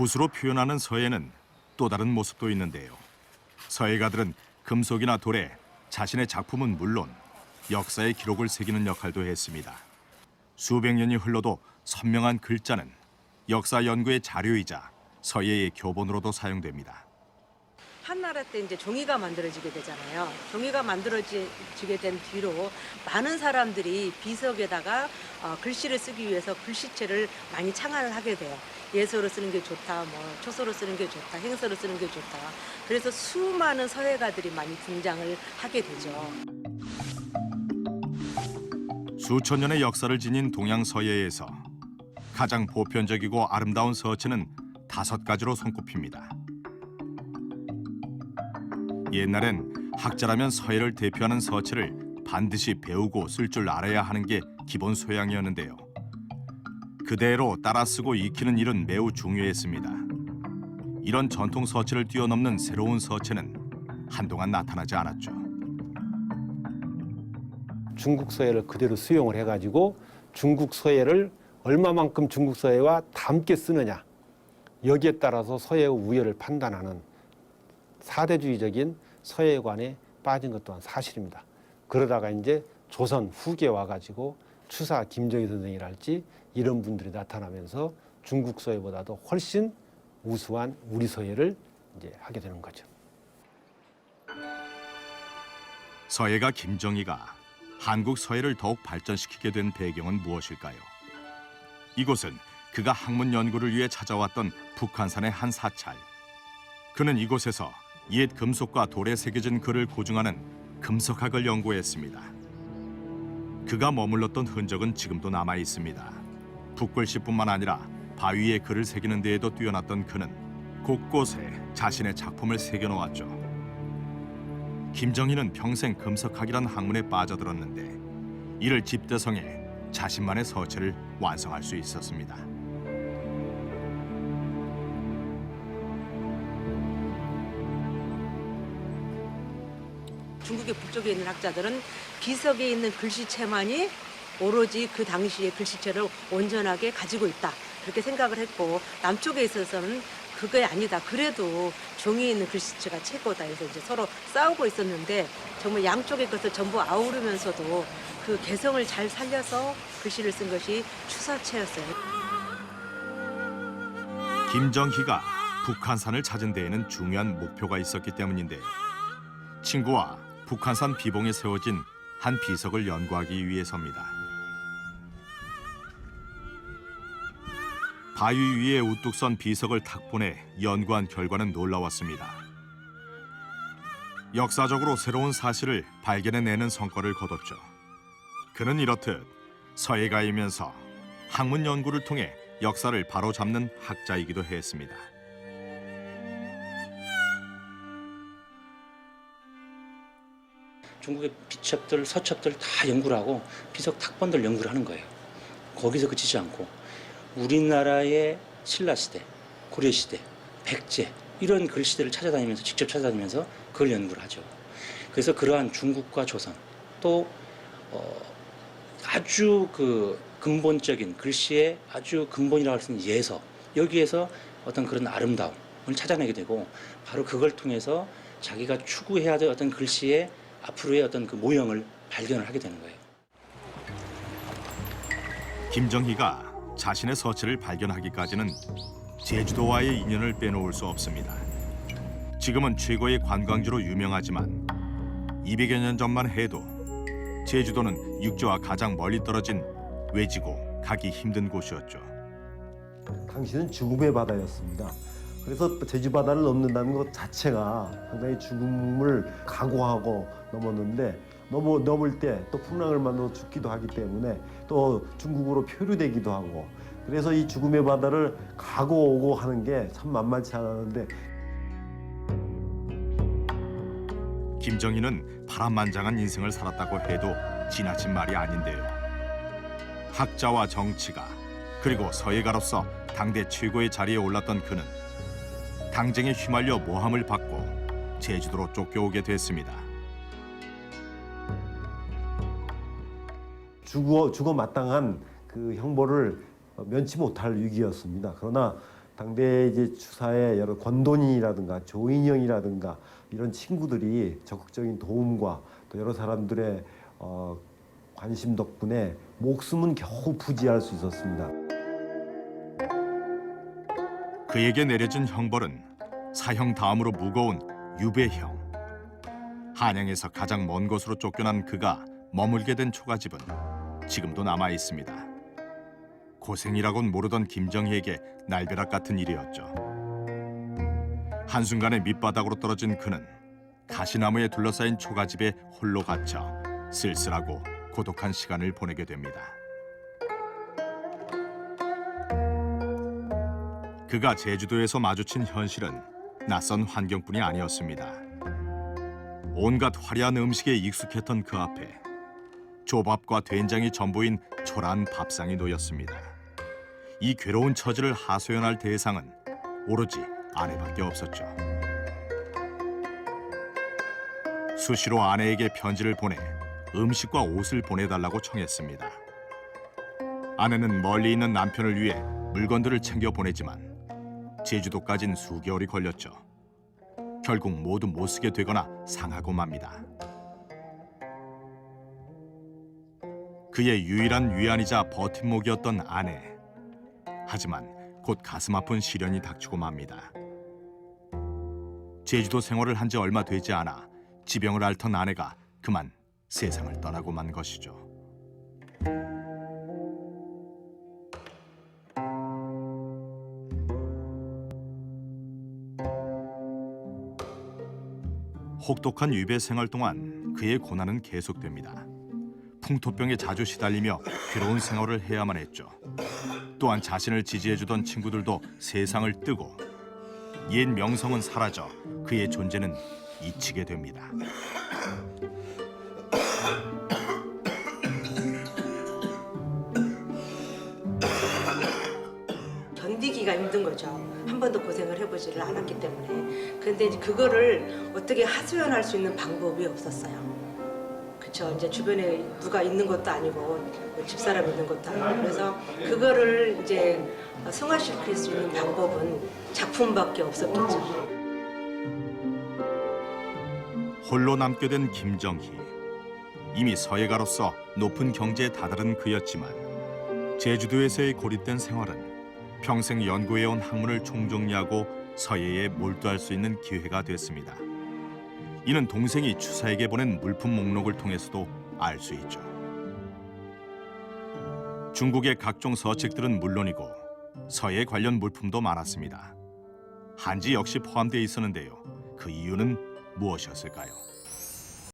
붓으로 표현하는 서예는 또 다른 모습도 있는데요. 서예가들은 금속이나 돌에 자신의 작품은 물론 역사의 기록을 새기는 역할도 했습니다. 수백 년이 흘러도 선명한 글자는 역사 연구의 자료이자 서예의 교본으로도 사용됩니다. 한나라 때 이제 종이가 만들어지게 되잖아요. 종이가 만들어지게 된 뒤로 많은 사람들이 비석에다가 어, 글씨를 쓰기 위해서 글씨체를 많이 창안을 하게 돼요. 예서로 쓰는 게 좋다, 뭐 초서로 쓰는 게 좋다, 행서로 쓰는 게 좋다. 그래서 수많은 서예가들이 많이 등장을 하게 되죠. 수천 년의 역사를 지닌 동양 서예에서 가장 보편적이고 아름다운 서체는 다섯 가지로 손꼽힙니다. 옛날엔 학자라면 서예를 대표하는 서체를 반드시 배우고 쓸 줄 알아야 하는 게 기본 소양이었는데요. 그대로 따라 쓰고 익히는 일은 매우 중요했습니다. 이런 전통 서체를 뛰어넘는 새로운 서체는 한동안 나타나지 않았죠. 중국 서예를 그대로 수용을 해가지고 중국 서예를 얼마만큼 중국 서예와 닮게 쓰느냐 여기에 따라서 서예의 우열을 판단하는 사대주의적인 서예관에 빠진 것 또한 사실입니다. 그러다가 이제 조선 후기에 와가지고 추사 김정희 선생이랄지 이런 분들이 나타나면서 중국 서예보다도 훨씬 우수한 우리 서예를 이제 하게 되는 거죠. 서예가 김정희가 한국 서예를 더욱 발전시키게 된 배경은 무엇일까요? 이곳은 그가 학문 연구를 위해 찾아왔던 북한산의 한 사찰. 그는 이곳에서 옛 금속과 돌에 새겨진 글을 고증하는 금속학을 연구했습니다. 그가 머물렀던 흔적은 지금도 남아 있습니다. 붓글씨뿐만 아니라 바위에 글을 새기는 데에도 뛰어났던 그는 곳곳에 자신의 작품을 새겨 놓았죠. 김정희는 평생 금석학이란 학문에 빠져들었는데 이를 집대성해 자신만의 서체를 완성할 수 있었습니다. 중국의 북쪽에 있는 학자들은 비석에 있는 글씨체만이 오로지 그 당시의 글씨체를 온전하게 가지고 있다. 그렇게 생각을 했고 남쪽에 있어서는 그게 아니다. 그래도 종이에 있는 글씨체가 최고다. 해서 이제 서로 싸우고 있었는데 정말 양쪽의 것을 전부 아우르면서도 그 개성을 잘 살려서 글씨를 쓴 것이 추사체였어요. 김정희가 북한산을 찾은 데에는 중요한 목표가 있었기 때문인데요. 친구와 북한산 비봉에 세워진 한 비석을 연구하기 위해서입니다. 바위 위에 우뚝 선 비석을 탁 보내 연구한 결과는 놀라웠습니다. 역사적으로 새로운 사실을 발견해내는 성과를 거뒀죠. 그는 이렇듯 서예가이면서 학문 연구를 통해 역사를 바로잡는 학자이기도 했습니다. 중국의 비첩들, 서첩들 다 연구를 하고 비석 탁본들 연구를 하는 거예요. 거기서 그치지 않고 우리나라의 신라 시대, 고려 시대, 백제 이런 글씨들을 찾아다니면서 직접 찾아다니면서 그걸 연구를 하죠. 그래서 그러한 중국과 조선 또 어, 아주 그 근본적인 글씨의 아주 근본이라고 할 수 있는 예서 여기에서 어떤 그런 아름다움을 찾아내게 되고 바로 그걸 통해서 자기가 추구해야 될 어떤 글씨의 앞으로의 어떤 그 모형을 발견을 하게 되는 거예요. 김정희가 자신의 서체를 발견하기까지는 제주도와의 인연을 빼놓을 수 없습니다. 지금은 최고의 관광지로 유명하지만 200여 년 전만 해도 제주도는 육지와 가장 멀리 떨어진 외지고 가기 힘든 곳이었죠. 당시는 죽음의 바다였습니다. 그래서 제주 바다를 넘는다는 것 자체가 상당히 죽음을 각오하고 넘었는데 넘어 넘을 때 또 풍랑을 만나서 죽기도 하기 때문에 또 중국으로 표류되기도 하고 그래서 이 죽음의 바다를 가고 오고 하는 게 참 만만치 않았는데 김정희는 파란만장한 인생을 살았다고 해도 지나친 말이 아닌데요. 학자와 정치가 그리고 서예가로서 당대 최고의 자리에 올랐던 그는 당쟁에 휘말려 모함을 받고 제주도로 쫓겨오게 됐습니다. 죽어 죽어 마땅한 그 형벌을 면치 못할 위기였습니다. 그러나 당대 이제 추사의 여러 권돈이라든가 조인영이라든가 이런 친구들이 적극적인 도움과 또 여러 사람들의 어, 관심 덕분에 목숨은 겨우 부지할 수 있었습니다. 그에게 내려진 형벌은 사형 다음으로 무거운 유배형. 한양에서 가장 먼 곳으로 쫓겨난 그가 머물게 된 초가집은 지금도 남아 있습니다. 고생이라곤 모르던 김정희에게 날벼락 같은 일이었죠. 한순간에 밑바닥으로 떨어진 그는 가시나무에 둘러싸인 초가집에 홀로 갇혀 쓸쓸하고 고독한 시간을 보내게 됩니다. 그가 제주도에서 마주친 현실은 낯선 환경뿐이 아니었습니다. 온갖 화려한 음식에 익숙했던 그 앞에 조밥과 된장이 전부인 초라한 밥상이 놓였습니다. 이 괴로운 처지를 하소연할 대상은 오로지 아내밖에 없었죠. 수시로 아내에게 편지를 보내 음식과 옷을 보내달라고 청했습니다. 아내는 멀리 있는 남편을 위해 물건들을 챙겨 보내지만 제주도까진 수개월이 걸렸죠. 결국 모두 못 쓰게 되거나 상하고 맙니다. 그의 유일한 위안이자 버팀목이었던 아내. 하지만 곧 가슴 아픈 시련이 닥치고 맙니다. 제주도 생활을 한 지 얼마 되지 않아 지병을 앓던 아내가 그만 세상을 떠나고 만 것이죠. 혹독한 유배 생활 동안 그의 고난은 계속됩니다. 풍토병에 자주 시달리며 괴로운 생활을 해야만 했죠. 또한 자신을 지지해주던 친구들도 세상을 뜨고 옛 명성은 사라져 그의 존재는 잊히게 됩니다. 견디기가 힘든 거죠. 한 번도 고생을 해보지를 않았기 때문에. 근데 이제 그거를 어떻게 하소연할 수 있는 방법이 없었어요. 그쵸. 이제 주변에 누가 있는 것도 아니고 뭐 집사람 있는 것도 아니고 그래서 그거를 이제 승화시킬 수 있는 방법은 작품밖에 없었겠죠. 홀로 남게 된 김정희. 이미 서예가로서 높은 경지에 다다른 그였지만 제주도에서의 고립된 생활은 평생 연구해온 학문을 총정리하고 서예에 몰두할 수 있는 기회가 됐습니다. 이는 동생이 추사에게 보낸 물품 목록을 통해서도 알 수 있죠. 중국의 각종 서책들은 물론이고 서예 관련 물품도 많았습니다. 한지 역시 포함되어 있었는데요. 그 이유는 무엇이었을까요?